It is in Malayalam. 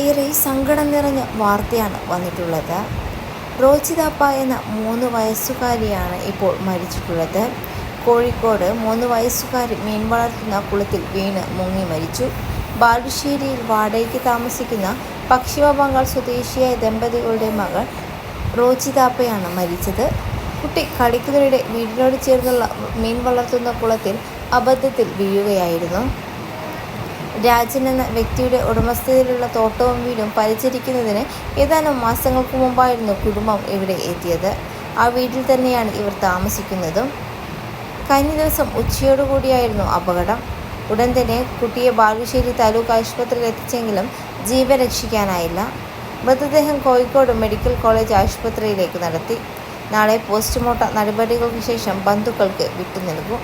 ഏറെ സങ്കടം നിറഞ്ഞ വാർത്തയാണ് വന്നിട്ടുള്ളത്. റോച്ചിതാപ്പ എന്ന മൂന്ന് വയസ്സുകാരിയാണ് ഇപ്പോൾ മരിച്ചിട്ടുള്ളത്. കോഴിക്കോട് മൂന്ന് വയസ്സുകാരി മീൻ വളർത്തുന്ന കുളത്തിൽ വീണ് മുങ്ങി മരിച്ചു. ബാലുശ്ശേരിയിൽ വാടകയ്ക്ക് താമസിക്കുന്ന പശ്ചിമ ബംഗാൾ സ്വദേശിയായ ദമ്പതികളുടെ മകൾ റോജിതാപ്പയാണ് മരിച്ചത്. കുട്ടി കളിക്കുന്നതിനിടെ വീടിനോട് ചേർന്നുള്ള മീൻ വളർത്തുന്ന കുളത്തിൽ അബദ്ധത്തിൽ വീഴുകയായിരുന്നു. രാജൻ എന്ന വ്യക്തിയുടെ ഉടമസ്ഥതയിലുള്ള തോട്ടവും വീടും പരിചരിക്കുന്നതിന് ഏതാനും മാസങ്ങൾക്ക് മുമ്പായിരുന്നു കുടുംബം ഇവിടെ എത്തിയത്. ആ വീട്ടിൽ തന്നെയാണ് ഇവർ താമസിക്കുന്നതും. കഴിഞ്ഞ ദിവസം ഉച്ചയോടുകൂടിയായിരുന്നു അപകടം. ഉടൻ തന്നെ കുട്ടിയെ ബാലുശ്ശേരി താലൂക്ക് ആശുപത്രിയിൽ എത്തിച്ചെങ്കിലും ജീവൻ രക്ഷിക്കാനായില്ല. മൃതദേഹം കോഴിക്കോട് മെഡിക്കൽ കോളേജ് ആശുപത്രിയിലേക്ക് നടത്തി. നാളെ പോസ്റ്റ്മോർട്ടം നടപടികൾക്ക് ശേഷം ബന്ധുക്കൾക്ക് വിട്ടു നൽകും.